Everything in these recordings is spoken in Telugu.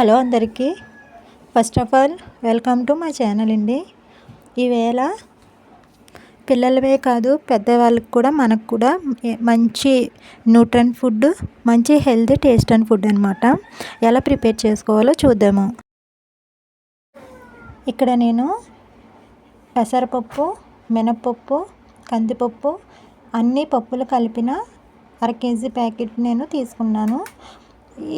హలో అందరికీ. First of all welcome to my channel అండి. ఈవేళ పిల్లలవే కాదు పెద్దవాళ్ళకి కూడా మనకు కూడా మంచి న్యూట్రన్ ఫుడ్ మంచి హెల్తీ టేస్ట్ అండ్ ఫుడ్ అనమాట ఎలా ప్రిపేర్ చేసుకోవాలో చూద్దాము. ఇక్కడ నేను పెసరపప్పు మినప్పప్పు కందిపప్పు అన్ని పప్పులు కలిపిన అర కేజీ ప్యాకెట్ నేను తీసుకున్నాను.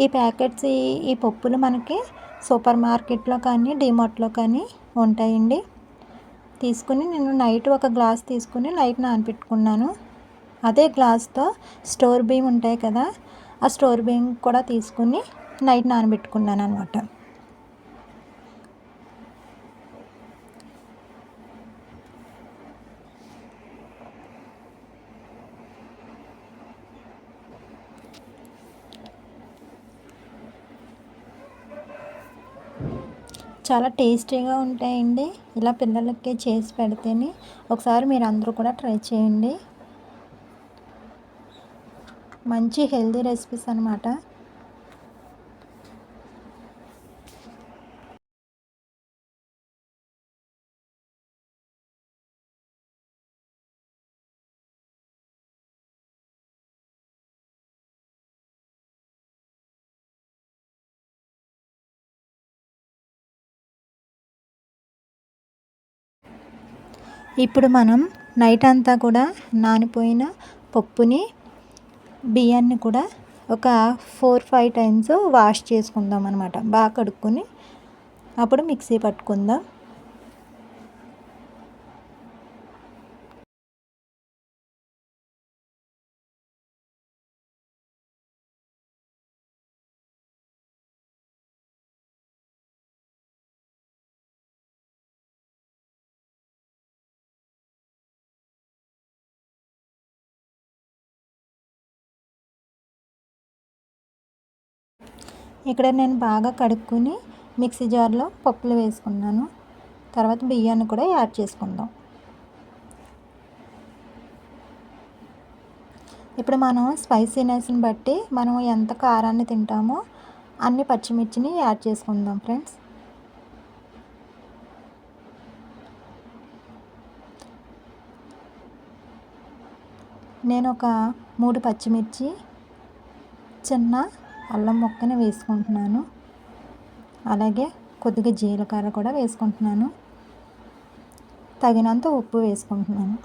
ఈ ప్యాకెట్స్ ఈ ఈ పప్పులు మనకి సూపర్ మార్కెట్లో కానీ డిమార్ట్లో కానీ ఉంటాయండి. తీసుకుని నేను నైట్ ఒక గ్లాస్ తీసుకుని నైట్ నానబెట్టుకున్నాను అదే గ్లాస్తో స్టోర్ బియ్యం ఉంటాయి కదా ఆ స్టోర్ బియ్యం కూడా తీసుకుని నైట్ నానబెట్టుకున్నాను అనమాట చాలా టేస్టీగా ఉంటాయండి. ఇలా పిల్లలకి చేసి పెడితేనే ఒకసారి మీరు అందరూ కూడా ట్రై చేయండి. మంచి హెల్దీ రెసిపీస్ అనమాట ఇప్పుడు మనం నైట్ అంతా కూడా నానిపోయిన పప్పుని బియ్యాన్ని కూడా ఒక ఫోర్ ఫైవ్ టైమ్స్ వాష్ చేసుకుందాం అనమాట బాగా కడుక్కొని అప్పుడు మిక్సీ పట్టుకుందాం. ఇక్కడ నేను బాగా కడుక్కొని మిక్సీ జార్లో పప్పులు వేసుకున్నాను. తర్వాత బియ్యాన్ని కూడా యాడ్ చేసుకుందాం. ఇప్పుడు మనం స్పైసీనెస్ని బట్టి మనం ఎంత కారాన్ని తింటామో అన్ని పచ్చిమిర్చిని యాడ్ చేసుకుందాం ఫ్రెండ్స్. నేను ఒక మూడు పచ్చిమిర్చి చిన్న అల్లం ముక్కని వేసుకుంటున్నాను. అలాగే కొద్దిగా జీలకర్ర కూడా వేసుకుంటున్నాను. తగినంత ఉప్పు వేసుకుంటున్నాను.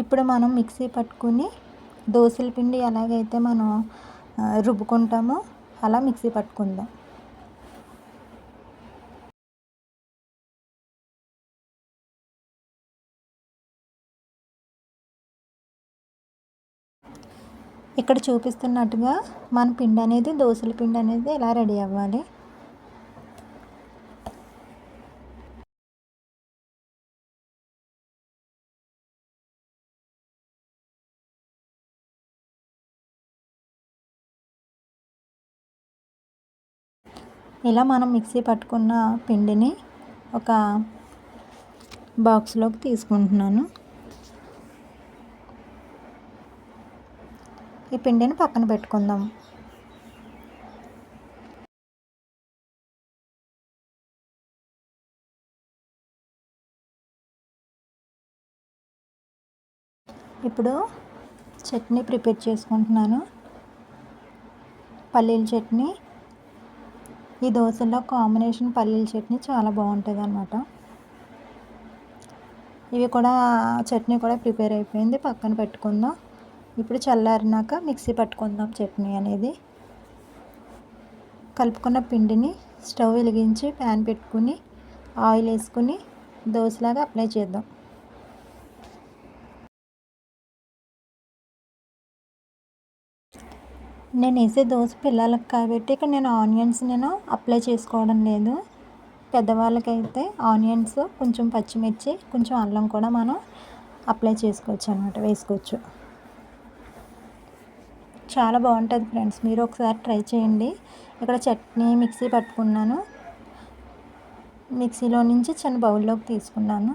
ఇప్పుడు మనం మిక్సీ పట్టుకుని దోశల పిండి ఎలాగైతే మనం రుబ్బుకుంటామో. అలా మిక్సీ పట్టుకుందాం. ఇక్కడ చూపిస్తున్నట్టుగా మన పిండి అనేది దోశల పిండి అనేది ఎలా రెడీ అవ్వాలి? ఇలా మనం మిక్సీ పట్టుకున్న పిండిని ఒక బాక్స్లోకి తీసుకుంటున్నాను. ఈ పిండిని పక్కన పెట్టుకుందాం. ఇప్పుడు చట్నీ ప్రిపేర్ చేసుకుంటున్నాను. పల్లీల చట్నీ ఈ దోశలో కాంబినేషన్ పల్లీల చట్నీ చాలా బాగుంటుంది అనమాట ఇవి కూడా చట్నీ కూడా ప్రిపేర్ అయిపోయింది పక్కన పెట్టుకుందాం. ఇప్పుడు చల్లారినాక మిక్సీ పట్టుకుందాం చట్నీ అనేది. కలుపుకున్న పిండిని స్టవ్ వెలిగించి ప్యాన్ పెట్టుకుని ఆయిల్ వేసుకుని దోశలాగా అప్లై చేద్దాం. నేను వేసే దోశ పిల్లలకు కాబట్టి ఇక్కడ నేను ఆనియన్స్ నేను అప్లై చేసుకోవడం లేదు. పెద్దవాళ్ళకైతే ఆనియన్స్ కొంచెం పచ్చిమిర్చి కొంచెం అల్లం కూడా మనం అప్లై చేసుకోవచ్చు అనమాట వేసుకోవచ్చు. చాలా బాగుంటుంది ఫ్రెండ్స్ మీరు ఒకసారి ట్రై చేయండి. ఇక్కడ చట్నీ మిక్సీ పట్టుకున్నాను. మిక్సీలో నుంచి చిన్న బౌల్లోకి తీసుకున్నాను.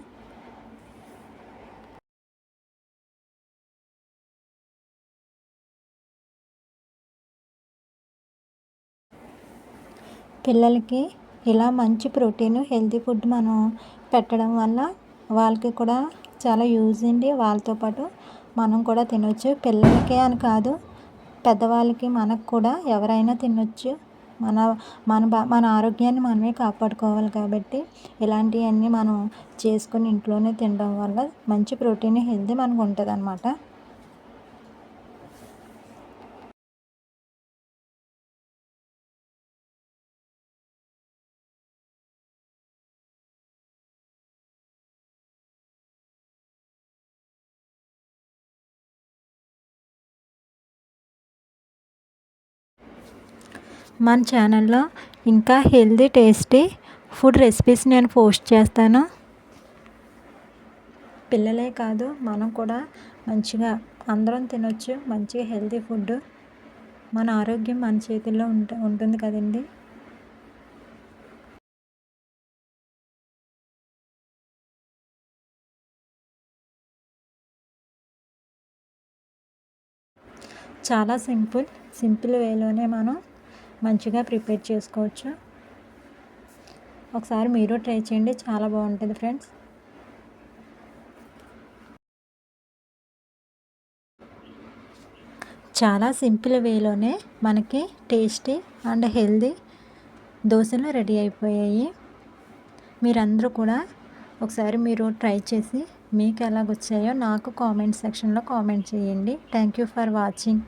పిల్లలకి ఇలా మంచి ప్రోటీన్ హెల్తీ ఫుడ్ మనం పెట్టడం వల్ల వాళ్ళకి కూడా చాలా యూజ్ అండి. వాళ్ళతో పాటు మనం కూడా తినవచ్చు పిల్లలకే అని కాదు పెద్దవాళ్ళకి మనకు కూడా ఎవరైనా తినవచ్చు మన మన బా మన ఆరోగ్యాన్ని మనమే కాపాడుకోవాలి కాబట్టి ఇలాంటివన్నీ మనం చేసుకొని ఇంట్లోనే తినడం వల్ల మంచి ప్రోటీన్ హెల్తీ మనకు ఉంటుంది మన ఛానల్లో ఇంకా హెల్దీ టేస్టీ ఫుడ్ రెసిపీస్ నేను పోస్ట్ చేస్తాను. పిల్లలే కాదు మనం కూడా మంచిగా అందరం తినొచ్చు మంచిగా హెల్తీ ఫుడ్. మన ఆరోగ్యం మన చేతుల్లో ఉంట ఉంటుంది కదండి. చాలా సింపుల్ సింపుల్ వేలోనే మనం మంచిగా ప్రిపేర్ చేసుకోవచ్చు. ఒకసారి మీరు ట్రై చేయండి చాలా బాగుంటుంది ఫ్రెండ్స్. చాలా సింపుల్ వేలోనే మనకి టేస్టీ అండ్ హెల్దీ దోశలు రెడీ అయిపోయాయి. మీరందరూ కూడా ఒకసారి మీరు ట్రై చేసి మీకు ఎలాగొచ్చాయో నాకు కామెంట్ సెక్షన్లో కామెంట్ చేయండి. Thank you for watching.